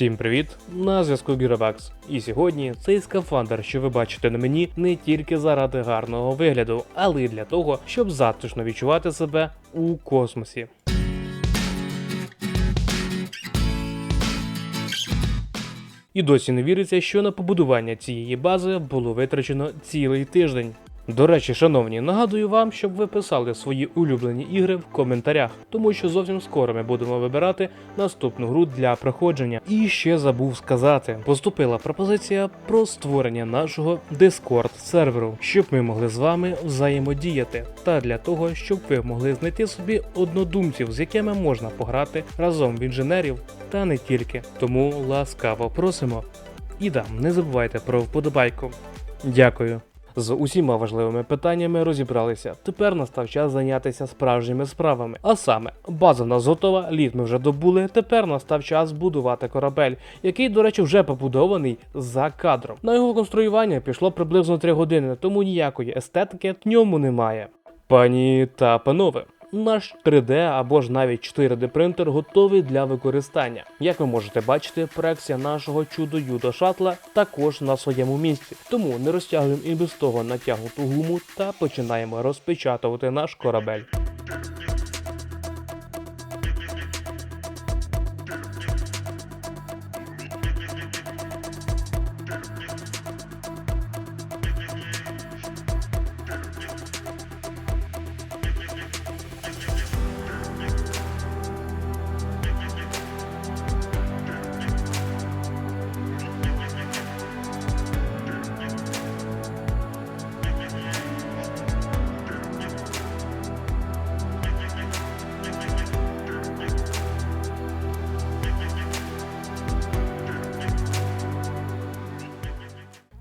Всім привіт! На зв'язку Гіробакс. І сьогодні цей скафандр, що ви бачите на мені, не тільки заради гарного вигляду, але й для того, щоб затишно відчувати себе у космосі. І досі не віриться, що на побудування цієї бази було витрачено цілий тиждень. До речі, шановні, нагадую вам, щоб ви писали свої улюблені ігри в коментарях, тому що зовсім скоро ми будемо вибирати наступну гру для проходження. І ще забув сказати: поступила пропозиція про створення нашого Discord серверу, щоб ми могли з вами взаємодіяти, та для того, щоб ви могли знайти собі однодумців, з якими можна пограти разом в інженерів та не тільки. Тому ласкаво просимо. І да, не забувайте про вподобайку. Дякую. З усіма важливими питаннями розібралися. Тепер настав час зайнятися справжніми справами. А саме, база в нас готова, лід ми вже добули. Тепер настав час будувати корабель, який, до речі, вже побудований за кадром. На його конструювання пішло приблизно 3 години, тому ніякої естетики в ньому немає. Пані та панове. Наш 3D або ж навіть 4D принтер готовий для використання. Як ви можете бачити, проекція нашого чудо юдо шатла також на своєму місці. Тому не розтягуємо і без того натягнуту гуму та починаємо розпечатувати наш корабель.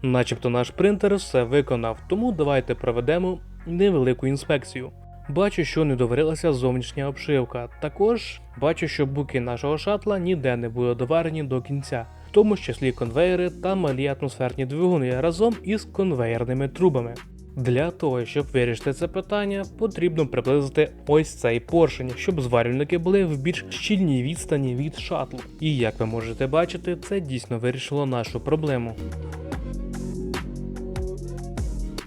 Начебто наш принтер все виконав, тому давайте проведемо невелику інспекцію. Бачу, що не доварилася зовнішня обшивка. Також бачу, що буки нашого шатла ніде не були доварені до кінця, в тому числі конвейери та малі атмосферні двигуни разом із конвейерними трубами. Для того, щоб вирішити це питання, потрібно приблизити ось цей поршень, щоб зварювальники були в більш щільній відстані від шатлу. І як ви можете бачити, це дійсно вирішило нашу проблему.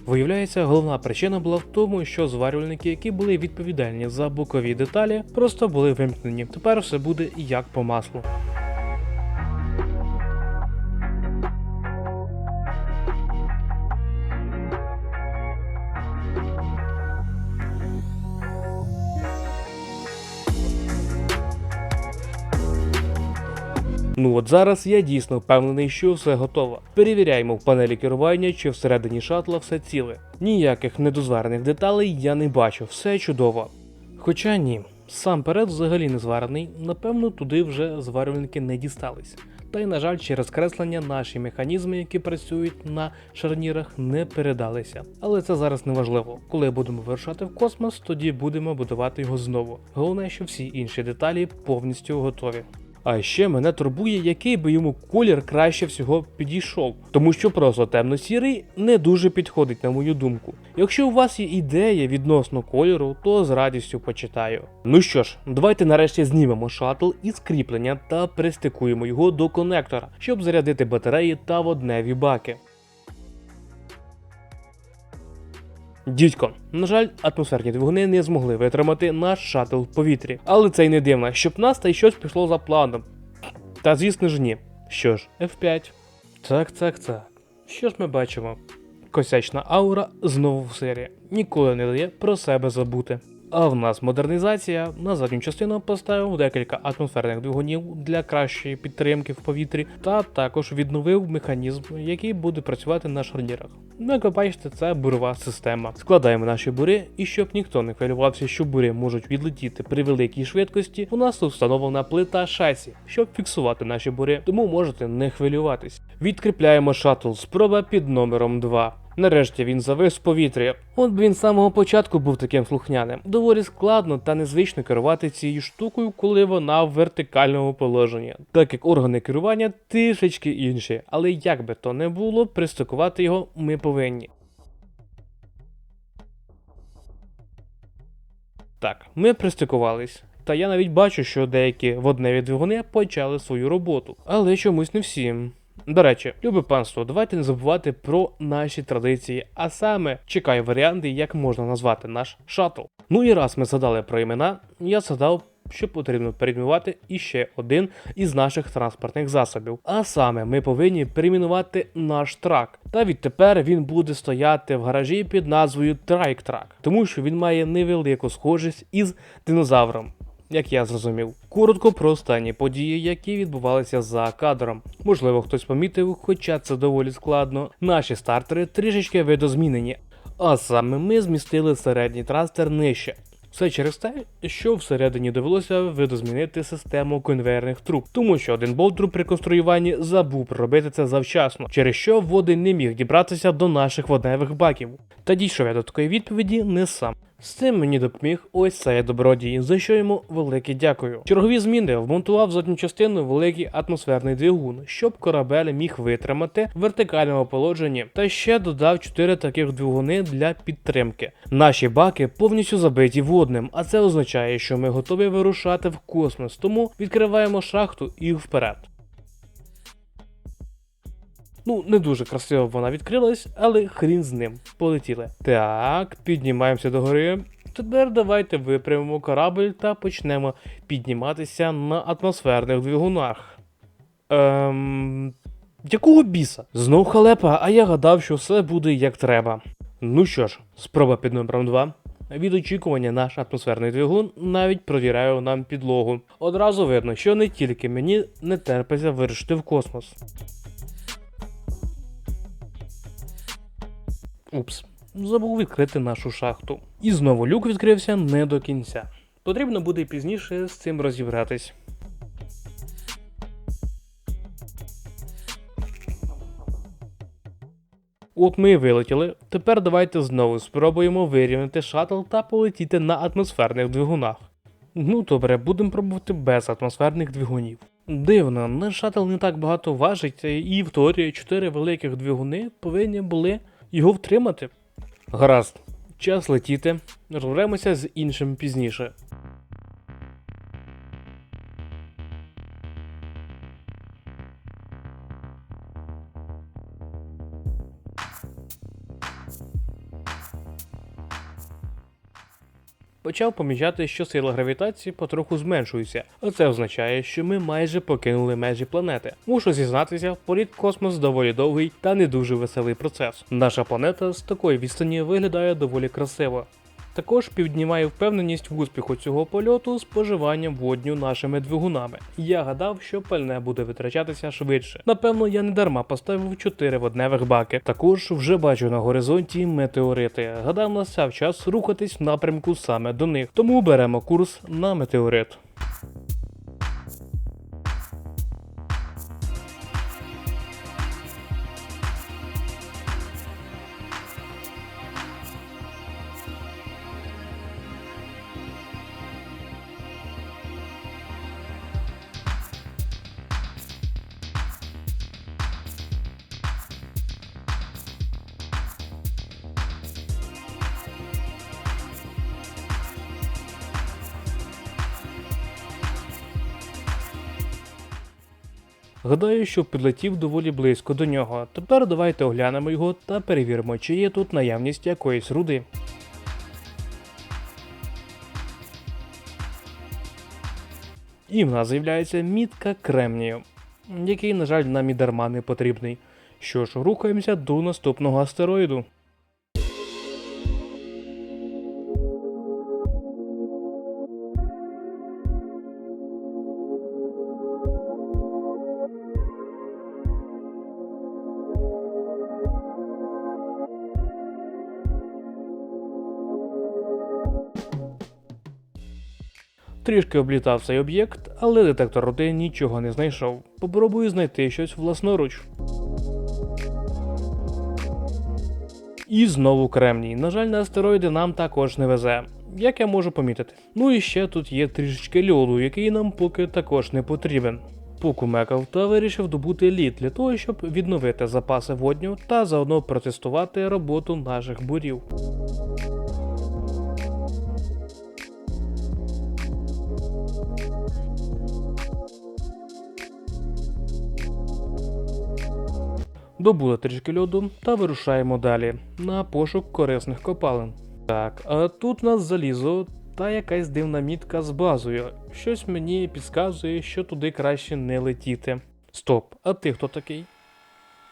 Виявляється, головна причина була в тому, що зварювальники, які були відповідальні за бокові деталі, просто були вимкнені. Тепер все буде як по маслу. Ну от зараз я дійсно впевнений, що все готово. Перевіряємо в панелі керування, чи всередині шатла все ціле. Ніяких недозварених деталей я не бачу, все чудово. Хоча ні, сам перед взагалі не зварений, напевно, туди вже зварювальники не дістались. Та й, на жаль, через креслення наші механізми, які працюють на шарнірах, не передалися. Але це зараз не важливо. Коли будемо вирушати в космос, тоді будемо будувати його знову. Головне, що всі інші деталі повністю готові. А ще мене турбує, який би йому колір краще всього підійшов, тому що просто темно-сірий не дуже підходить, на мою думку. Якщо у вас є ідея відносно кольору, то з радістю почитаю. Ну що ж, давайте нарешті знімемо шатл із кріплення та пристикуємо його до конектора, щоб зарядити батареї та водневі баки. Дідько, на жаль, атмосферні двигуни не змогли витримати наш шатл в повітрі. Але це й не дивно, щоб нас та й щось пішло за планом. Та звісно ж ні. Що ж, F5. Так, так, так. Що ж ми бачимо? Косячна аура знову в серії. Ніколи не дає про себе забути. А в нас модернізація на задню частину поставив декілька атмосферних двигунів для кращої підтримки в повітрі, та також відновив механізм, який буде працювати на шарнірах. Ну, як ви бачите, це бурова система. Складаємо наші бури, і щоб ніхто не хвилювався, що бури можуть відлетіти при великій швидкості, у нас тут встановлена плита шасі, щоб фіксувати наші бури, тому можете не хвилюватись. Відкріпляємо шаттл спроба під номером 2. Нарешті він завис в повітрі. От би він з самого початку був таким слухняним. Доволі складно та незвично керувати цією штукою, коли вона в вертикальному положенні, так як органи керування трішечки інші, але як би то не було, пристикувати його ми повинні. Так, ми пристикувались. Та я навіть бачу, що деякі водневі двигуни почали свою роботу, але чомусь не всі. До речі, любе панство, давайте не забувати про наші традиції, а саме чекаю варіанти, як можна назвати наш шаттл. Ну і раз ми згадали про імена, я згадав, що потрібно перейменувати іще один із наших транспортних засобів. А саме ми повинні перейменувати наш трак. Та відтепер він буде стояти в гаражі під назвою Трайк-трак, тому що він має невелику схожість із динозавром як я зрозумів. Коротко про останні події, які відбувалися за кадром. Можливо, хтось помітив, хоча це доволі складно. Наші стартери трішечки видозмінені, а саме ми змістили середній трастер нижче. Все через те, що всередині довелося видозмінити систему конвейерних труб, тому що один болтру при конструюванні забув проробити це завчасно, через що води не міг дібратися до наших водневих баків. Та дійшов я до такої відповіді не сам. З цим мені допоміг ось цей добродій, за що йому велике дякую. Чергові зміни вмонтував задню частину великий атмосферний двигун, щоб корабель міг витримати в вертикальному положенні, та ще додав 4 таких двигуни для підтримки. Наші баки повністю забиті водним, а це означає, що ми готові вирушати в космос, тому відкриваємо шахту і вперед. Ну, не дуже красиво вона відкрилась, але хрін з ним. Полетіли. Так, піднімаємося до гори. Тепер давайте випрямимо корабль та почнемо підніматися на атмосферних двигунах. Ем. Якого біса? Знов халепа, а я гадав, що все буде як треба. Ну що ж, спроба під номером 2. Від очікування наш атмосферний двигун навіть провіряє нам підлогу. Одразу видно, що не тільки мені не терпиться вирушити в космос. Упс, забув відкрити нашу шахту. І знову люк відкрився не до кінця. Потрібно буде пізніше з цим розібратись. От ми і вилетіли. Тепер давайте знову спробуємо вирівняти шаттл та полетіти на атмосферних двигунах. Ну добре, будемо пробувати без атмосферних двигунів. Дивно, наш шаттл не так багато важить, і в теорії 4 великих двигуни повинні були його втримати. Гаразд, час летіти. Розберемося з іншим пізніше. Почав помічати, що сила гравітації потроху зменшується, а це означає, що ми майже покинули межі планети. Мушу зізнатися, політ в космос доволі довгий та не дуже веселий процес. Наша планета з такої відстані виглядає доволі красиво. Також піднімає впевненість в успіху цього польоту споживанням водню нашими двигунами. Я гадав, що пальне буде витрачатися швидше. Напевно, я не дарма поставив 4 водневих баки. Також вже бачу на горизонті метеорити. Гадав, настав час рухатись в напрямку саме до них. Тому беремо курс на метеорит. Гадаю, що підлетів доволі близько до нього. Тепер давайте оглянемо його та перевіримо, чи є тут наявність якоїсь руди. І в нас з'являється мітка кремнію, який, на жаль, нам і дарма не потрібний. Що ж, рухаємося до наступного астероїду. Трішки облітав цей об'єкт, але детектор руди нічого не знайшов. Попробую знайти щось власноруч. І знову кремній. На жаль, на астероїди нам також не везе. Як я можу помітити. Ну і ще тут є трішечки льоду, який нам поки також не потрібен. Покумекав та вирішив добути лід для того, щоб відновити запаси водню та заодно протестувати роботу наших бурів. Добули трішки льоду та вирушаємо далі на пошук корисних копалин. Так, а тут у нас залізо та якась дивна мітка з базою. Щось мені підказує, що туди краще не летіти. Стоп, а ти хто такий?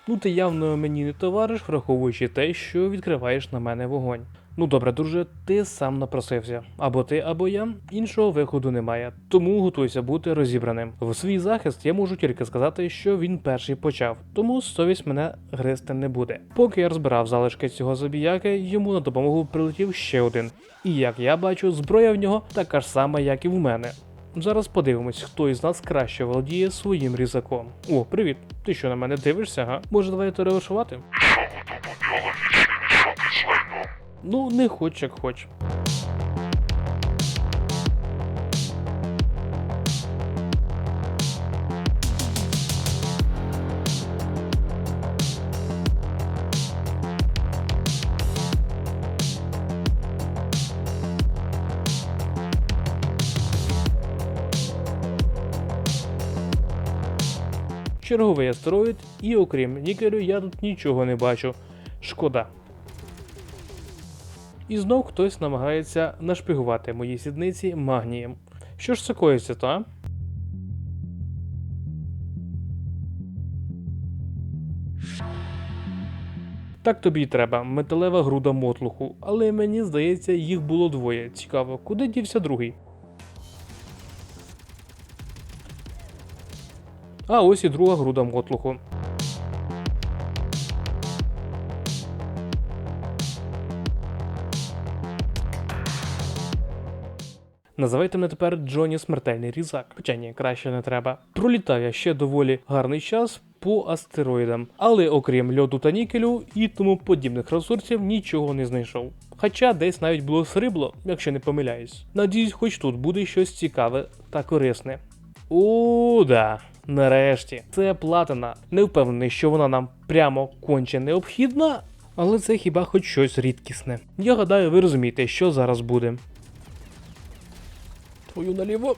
Ну, ти явно мені не товариш, враховуючи те, що відкриваєш на мене вогонь. Ну добре, друже, ти сам напросився. Або ти, або я. Іншого виходу немає. Тому готуйся бути розібраним. В свій захист я можу тільки сказати, що він перший почав, тому совість мене гризти не буде. Поки я розбирав залишки цього забіяки, йому на допомогу прилетів ще один. І як я бачу, зброя в нього така ж сама, як і в мене. Зараз подивимось, хто із нас краще володіє своїм різаком. О, привіт! Ти що на мене дивишся, га? Може, давай перевершувати? Ну, не хоч як хоч. Черговий астероїд, і окрім нікелю, я тут нічого не бачу. Шкода. І знов хтось намагається нашпигувати мої сідниці магнієм. Що ж це коїться, та? Так тобі й треба, металева груда мотлуху, але мені здається, їх було двоє. Цікаво, куди дівся другий? А ось і друга груда мотлуху. Називайте мене тепер Джоні Смертельний Різак. Хоча ні, краще не треба. Пролітає ще доволі гарний час по астероїдам, але окрім льоду та нікелю і тому подібних ресурсів нічого не знайшов. Хоча десь навіть було срибло, якщо не помиляюсь. Надіюсь, хоч тут буде щось цікаве та корисне. О, да. Нарешті, це платина. Не впевнений, що вона нам прямо конче необхідна, але це хіба хоч щось рідкісне. Я гадаю, ви розумієте, що зараз буде. Твою наліво.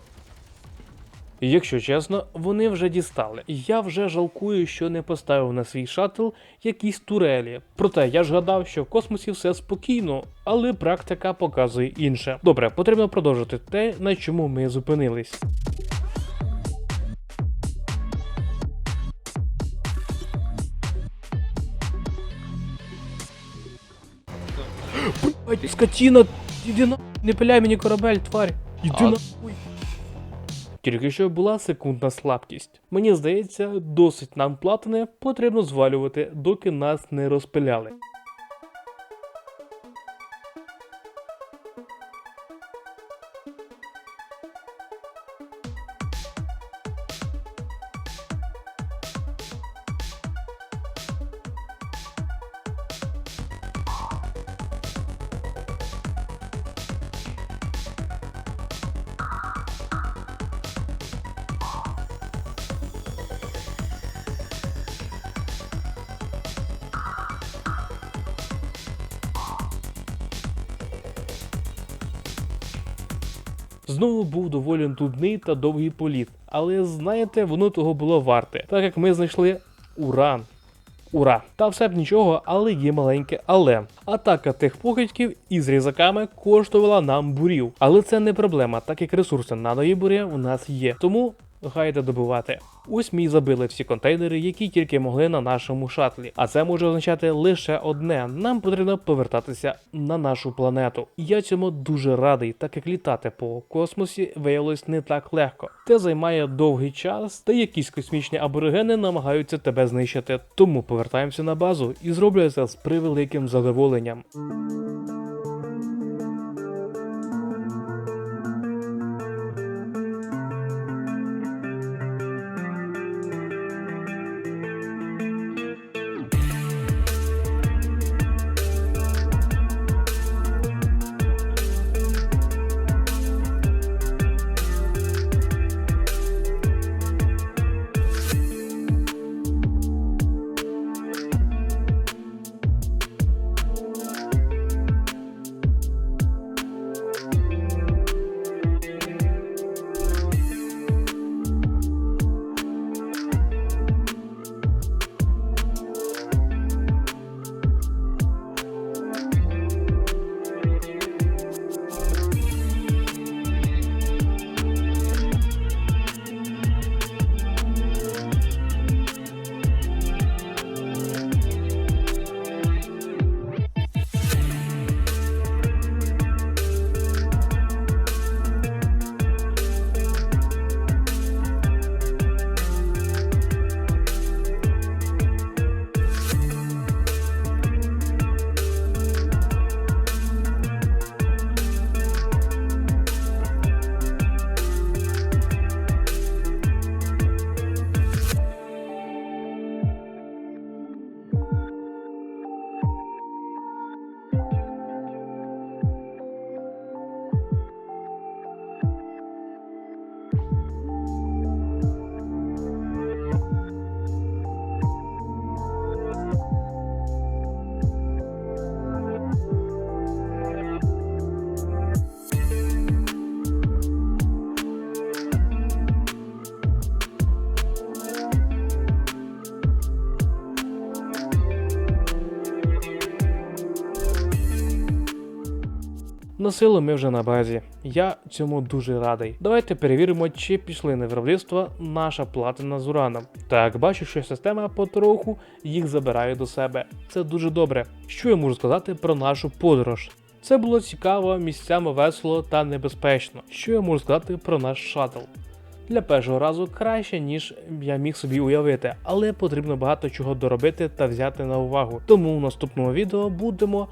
Якщо чесно, вони вже дістали. Я вже жалкую, що не поставив на свій шаттл якісь турелі. Проте я ж гадав, що в космосі все спокійно, але практика показує інше. Добре, потрібно продовжити те, на чому ми зупинились. Блять, скотина, іди на не пиляй мені корабель, тварь. Іди на Тільки що була секундна слабкість. Мені здається, досить нам платини потрібно звалювати, доки нас не розпиляли. Знову був доволі нудний та довгий політ, але знаєте, воно того було варте, так як ми знайшли уран. Ура! Та все б нічого, але є маленьке але. Атака тих похитьків із різаками коштувала нам бурів. Але це не проблема, так як ресурси на нові бурі у нас є. Тому гайде добувати. Ось ми й забили всі контейнери, які тільки могли на нашому шатлі. А це може означати лише одне: нам потрібно повертатися на нашу планету. Я цьому дуже радий, так як літати по космосі виявилось не так легко. Це займає довгий час, та якісь космічні аборигени намагаються тебе знищити. Тому повертаємося на базу і зроблю це з превеликим задоволенням. На силу ми вже на базі. Я цьому дуже радий. Давайте перевіримо, чи пішли на виробництво наша платина з ураном. Так, бачу, що система потроху їх забирає до себе. Це дуже добре. Що я можу сказати про нашу подорож? Це було цікаво, місцями весело та небезпечно. Що я можу сказати про наш шаттл? Для першого разу краще, ніж я міг собі уявити, але потрібно багато чого доробити та взяти на увагу. Тому в наступному відео будемо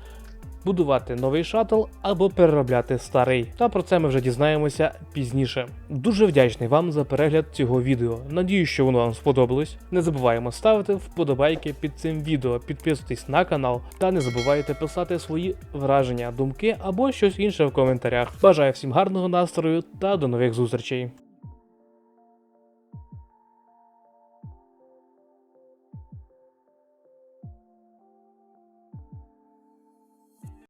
будувати новий шаттл або переробляти старий. Та про це ми вже дізнаємося пізніше. Дуже вдячний вам за перегляд цього відео. Надію, що воно вам сподобалось. Не забуваємо ставити вподобайки під цим відео, підписуйтесь на канал та не забувайте писати свої враження, думки або щось інше в коментарях. Бажаю всім гарного настрою та до нових зустрічей.